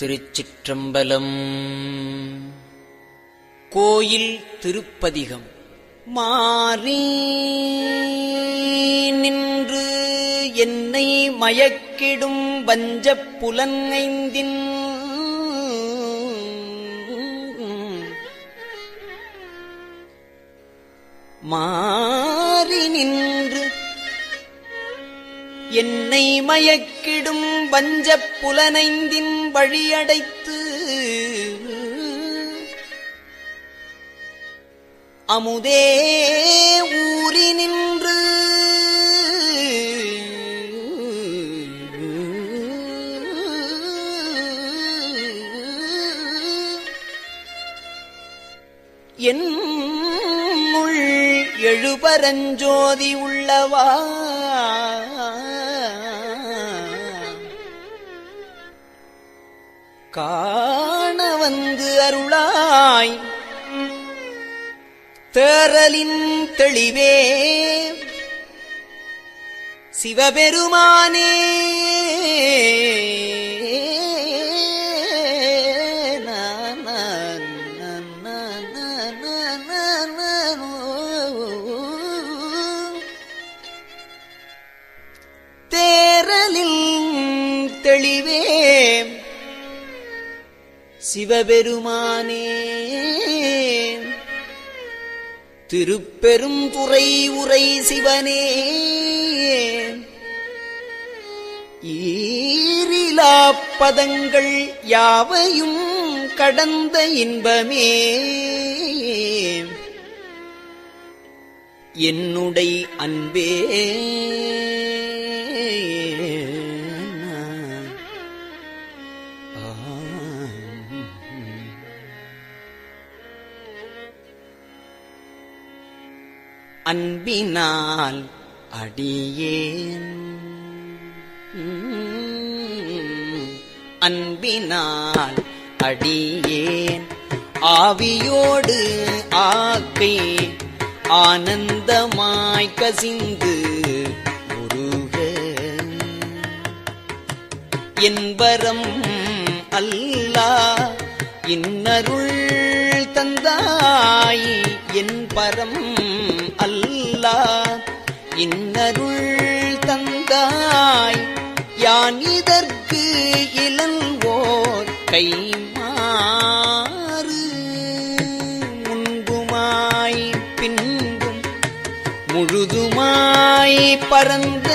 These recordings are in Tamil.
திருச்சிற்றம்பலம். கோயில் திருப்பதிகம். மாறி நின்று என்னை மயக்கிடும் வஞ்சப் புலன்ஐந்தின் மாறி நின்று என்னை மயக்கிடும் வஞ்சப் புலனைந்தின் வழியடைத்து அமுதே ஊறி நின்று என் உள் எழுபரஞ்சோதி உள்ளவா காண வந்து அருளாய். தேரலின் தெளிவே சிவபெருமானே. தெளிவே சிவபெருமானே. திருப்பெரும் துறை உரை சிவனே. ஈரிலா பதங்கள் யாவையும் கடந்த இன்பமே. என்னுடை அன்பே. அன்பினால் அடியேன். அன்பினால் அடியேன். ஆவியோடு ஆக்கை ஆனந்தமாய் கசிந்து உருக. என்பரம் அல்லா இன்னருள் தந்தாய் என் பரம் அருளார் இன்னருள் தந்தாய் யான் இதற்கு இளங்கோர் கைமாறு முன்புமாய் பின்பும் முழுதுமாய் பரந்த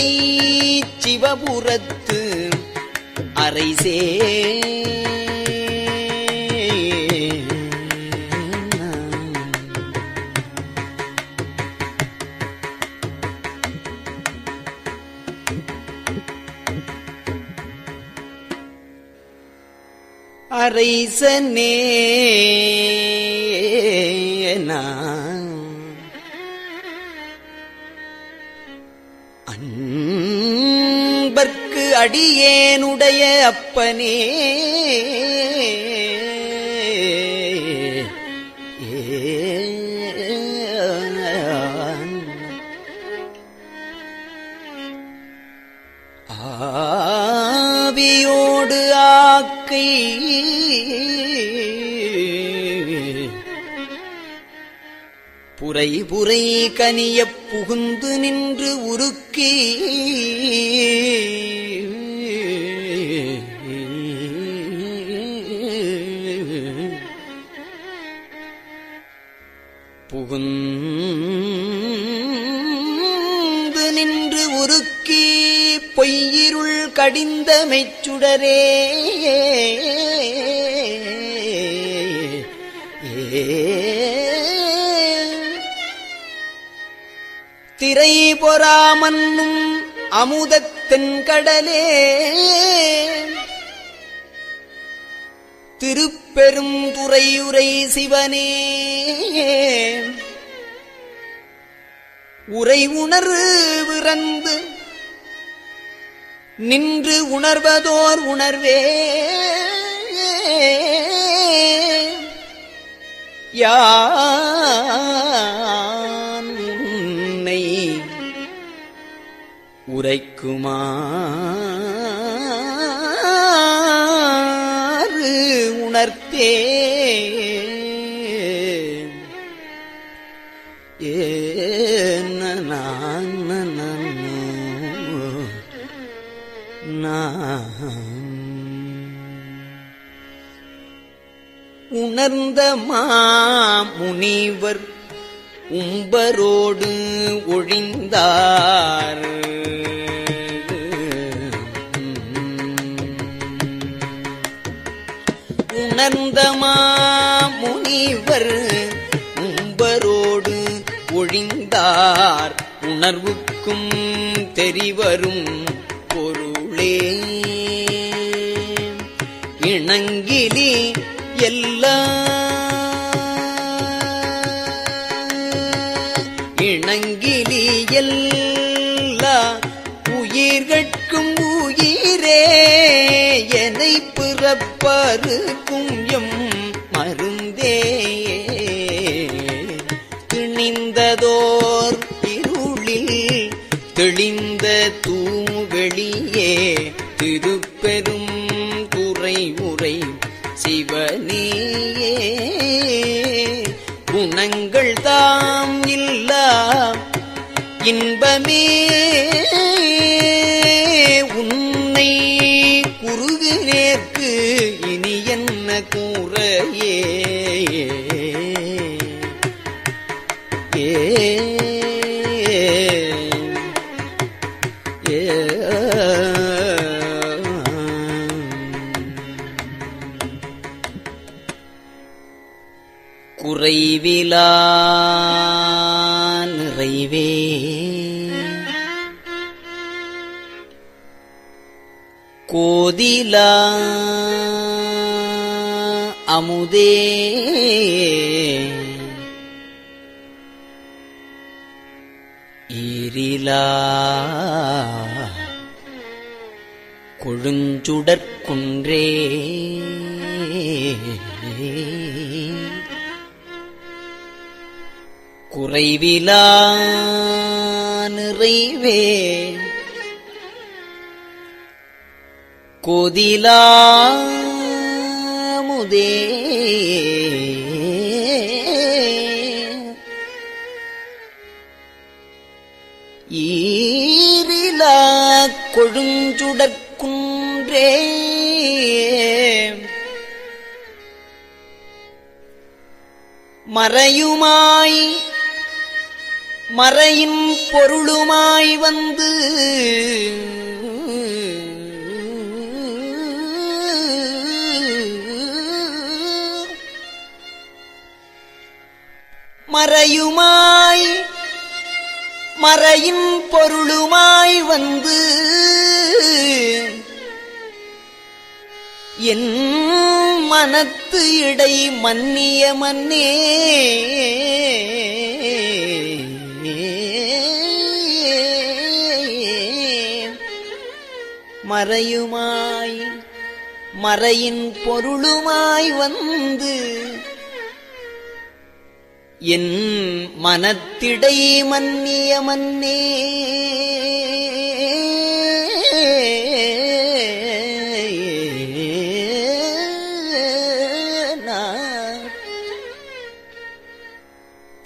சீருடை சிவபுரத்து அரைசே அரைசனே நான் அடியேனுடைய அப்பனே. ஆவியோடு ஆக்கை புரை புரை கனியப் புகுந்து நின்று உருக்கி. புகுந்து நின்று உருக்கி பொய்யிருள் கடிந்த மெச்சுடரே திரை பொறாமன்னும் அமுதத்தென் கடலே திருப்பெரும் துறையுரை சிவனே. உரை உணர்வு விறந்து நின்று உணர்வதோர் உணர்வே. யான் உரைக்குமா? ஏ உணர்ந்த மாமுனிவர் உம்பரோடு ஒழிந்தார். உணர்ந்த முனிவர் உம்பரோடு ஒழிந்தார். உணர்வுக்கும் தெரிவரும் பொருளே. இணங்கிலி எல்லா இணங்கிலி எல்லா உயிர்கள் பிறப்பருக்கும் எம் மருந்தே. திணிந்ததோர் இருளில் தெளிந்த தூவெளியே திருப்பெரும் குறை உரை சிவனேயே. குணங்கள் தாம் இல்லா இன்பமே. கூறையே ஏ குறைவிலா நிறைவே. கோதிலா அமுதே ஈரிலா கொழுஞ்சுடற்குன்றே குறைவிலா நிறைவே. கோதிலா முதே ஈரிலா கொழுஞ்சுடற்குன்றே மறையுமாய் மறையின் பொருளுமாய் வந்து மறையுமாய் மறையின் பொருளுமாய் வந்து என் மனத்து இடை மன்னிய மன்னே மறையுமாய் மறையின் பொருளுமாய் வந்து என் மனத்திடை மன்னிய மன்னே.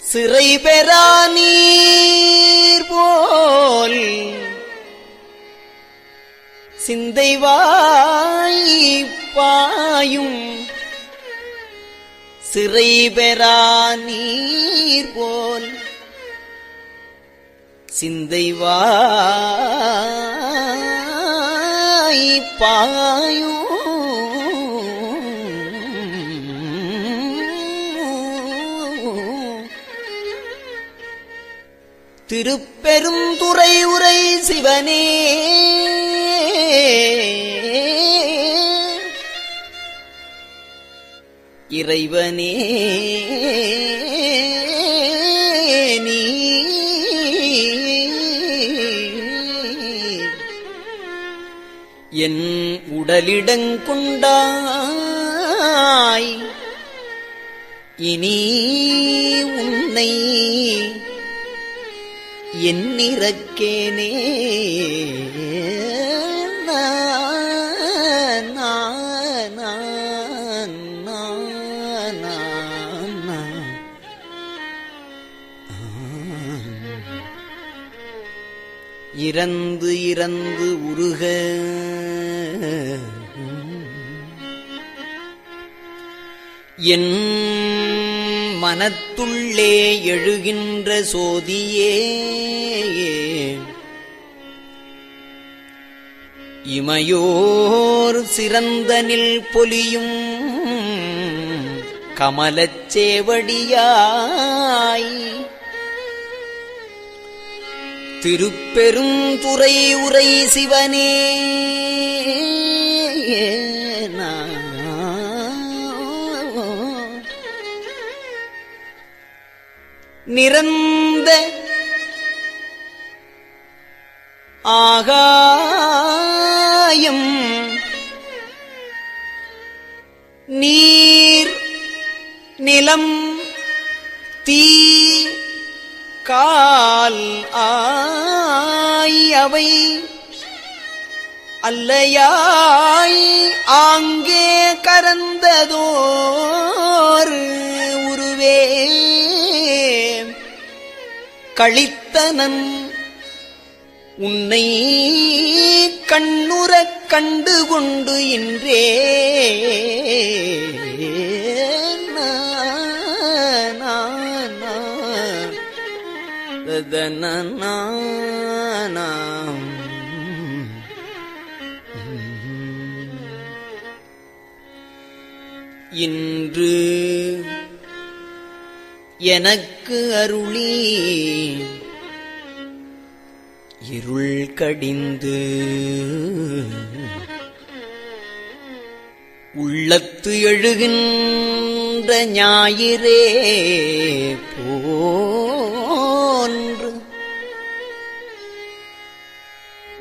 சிறை பெறா நீர் போல் சிந்தைவாய் பாயும் சிறை பெறா நீர் போல் சிந்தை பாயும். திருப்பெருந்துறை உரை சிவனே இறைவனே நீ என் உடலிடங்கொண்டாய் இனி உன்னை என்னிறக்கேனே நா, இறந்து இறந்து உருக. என் மனத்துள்ளே எழுகின்ற சோதியே இமையோர் சிறந்தனில் பொலியும் கமலச்சேவடியாய் திருப்பெரும் துறை உரை சிவனே. நிறந்த ஆகாயம் நீர் நிலம் தீ கால் ஆ ஆய் அவை அல்லையாய் ஆங்கே கரந்ததோர் உருவே கழித்தனன் உன்னை கண்ணுறக் கண்டு கொண்டு இன்றே. ததனனானாம். இன்று எனக்கு அருளி இருள் கடிந்து உள்ளத்து எழுகின்ற ஞாயிறே போ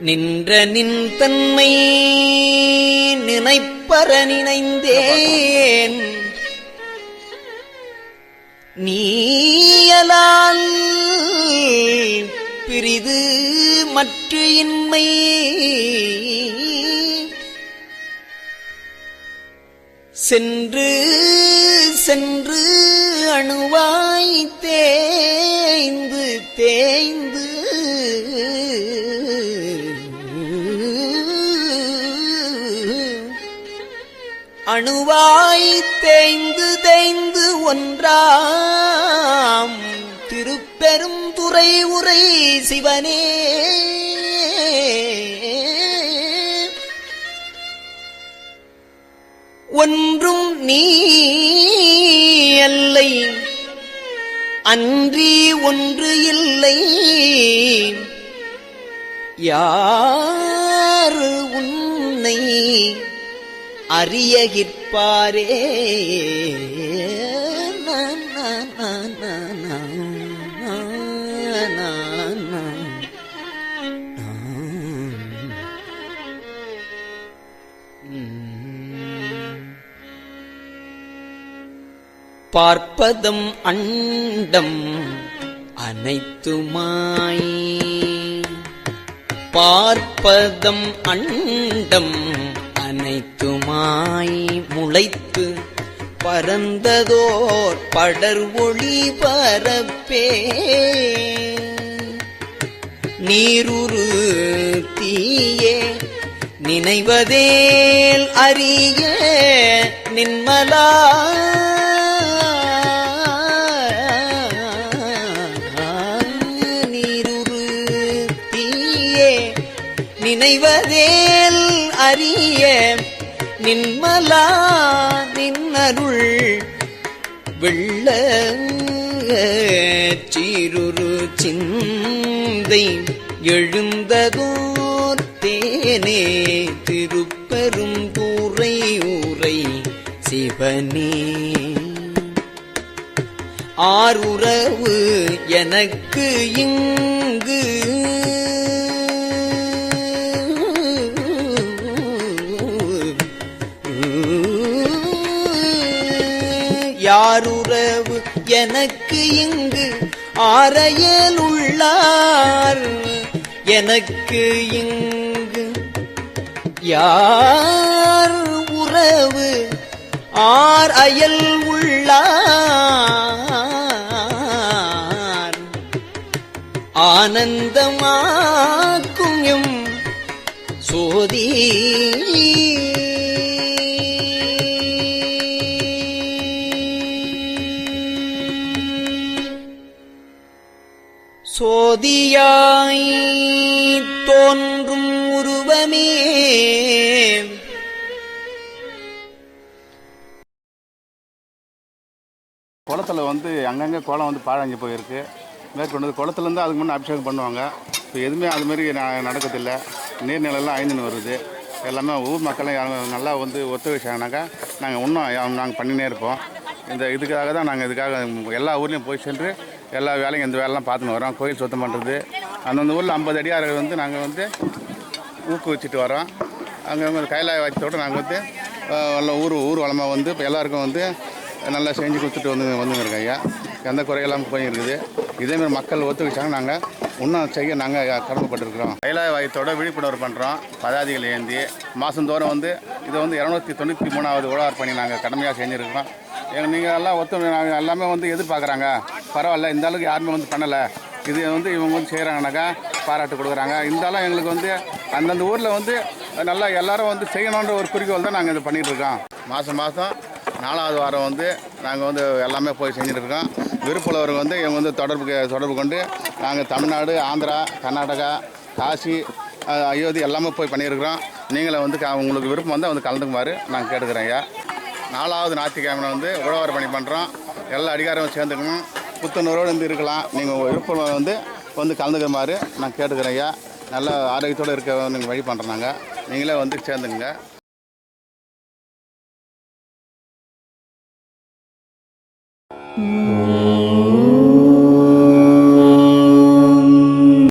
நின்ற நின் தன்மை நினைப்பற நினைந்தேன். நீயலால் பிரிது மற்ற இன்மை. சென்று சென்று அணுவாய் தேய்ந்து தேய்ந்து அணுவாய் தேய்ந்து தேய்ந்து ஒன்றாம் திருப்பெரும் துறை உரை சிவனே. ஒன்றும் நீ அல்லை அன்றி ஒன்று இல்லை. யாரு உன்னை அறியகிற்பாரே. பார்ப்பதம் அண்டம் அனைத்துமாய். பார்ப்பதம் அண்டம் அனைத்துமாய் முளைத்து பரந்ததோர் படர் ஒளி பரப்பே நீருரு தீயே நினைவதேல் அறிய நின்மலா. நீருரு தீயே நினைவதேல் அறிய நின்மலா நின்னருள் வெள்ள சீருரு சிந்தை எழுந்ததோர் தேனே திருப்பெரும் கூரை ஊரை சிவனே. ஆறுறவு எனக்கு இங்கு யாருறவு? எனக்கு இங்கு ஆரையல் உள்ளார். எனக்கு இங்கு யார் உறவு? ஆர் அயல் உள்ளார். ஆனந்தமாக்கும் சோதீ சோதியாய் தோன்றும் உருவமே. குளத்துல வந்து அங்கங்கே குளம் வந்து பாழஞ்சு போயிருக்கு. மேற்கொண்டு குளத்துலேருந்து அதுக்கு முன்னே அபிஷேகம் பண்ணுவாங்க. இப்போ எதுவுமே அதுமாரி மாதிரி நடக்கறதில்ல. நீர்நிலையெல்லாம் ஐந்துன்னு வருது. எல்லாமே ஊர் மக்களும் யாரும் நல்லா வந்து ஒத்துழைச்சாங்கனாக்கா நாங்கள் இன்னும் நாங்கள் பண்ணினே இருப்போம். இந்த இதுக்காக தான் நாங்கள் இதுக்காக எல்லா ஊர்லேயும் போய் சென்று எல்லா வேலையும் இந்த வேலைலாம் பார்த்துன்னு வரோம். கோயில் சுத்தம் பண்ணுறது அந்தந்த ஊரில் ஐம்பது அடியார்கள் வந்து நாங்கள் வந்து ஊக்குவிச்சிட்டு வரோம். அங்கே வந்து கைலாய வாய்த்தோடு நாங்கள் வந்து அஹ், நல்ல ஊர் ஊர் வளமாக வந்து இப்போ எல்லாருக்கும் வந்து நல்லா செஞ்சு கொடுத்துட்டு வந்து வந்துங்க ஐயா. எந்த குறையெல்லாம் போயிருக்குது. இதேமாரி மக்கள் ஒத்துக்கிச்சாங்க. நாங்கள் இன்னும் செய்ய நாங்கள் கடமைப்பட்டிருக்கிறோம். கைலாய வாயத்தோட விழிப்புணர்வு பண்ணுறோம் பதாதிகள் ஏந்தி மாதந்தோறும் வந்து இதை வந்து இரநூத்தி தொண்ணூற்றி மூணாவது உழவர் பணி நாங்கள் கடமையாக செஞ்சுருக்கிறோம். எங்கள் நீங்கள் எல்லாம் ஒத்து நாங்கள் எல்லாமே வந்து எதிர்பார்க்குறாங்க. பரவாயில்ல. இந்த அளவுக்கு யாருமே வந்து பண்ணலை. இது வந்து இவங்க வந்து செய்கிறாங்கனாக்கா பாராட்டு கொடுக்குறாங்க. இருந்தாலும் எங்களுக்கு வந்து அந்தந்த ஊரில் வந்து நல்லா எல்லாரும் வந்து செய்யணுன்ற ஒரு குறிக்கோள் தான் நாங்கள் இது பண்ணிகிட்ருக்கோம் மாதம் மாதம் நாலாவது வாரம் வந்து நாங்கள் வந்து எல்லாமே போய் செஞ்சுட்ருக்கோம் விருப்புள்ளவர்கள் வந்து இவங்க வந்து தொடர்பு தொடர்பு கொண்டு நாங்கள் தமிழ்நாடு ஆந்திரா கர்நாடகா காசி அயோத்தி எல்லாமே போய் பண்ணியிருக்கிறோம். நீங்களும் வந்து உங்களுக்கு விருப்பம் வந்து வந்து கலந்துக்குமாறு நாங்கள் கேட்டுக்கிறேன் ஐயா. நாலாவது ஞாயிற்றுக்கிழமை வந்து உழவர் பணி பண்ணுறோம் எல்லா அதிகாரமும் சேர்ந்துக்கணும். புத்துணர்வோடு வந்து இருக்கலாம். நீங்கள் உங்கள் விருப்பம் வந்து வந்து கலந்துக்கிற மாதிரி நான் கேட்டுக்கிறேன் ஐயா நல்ல ஆரோக்கியத்தோடு இருக்க நீங்கள் வழி பண்ணுறோம் நீங்களே வந்து சேர்ந்துங்க Mm.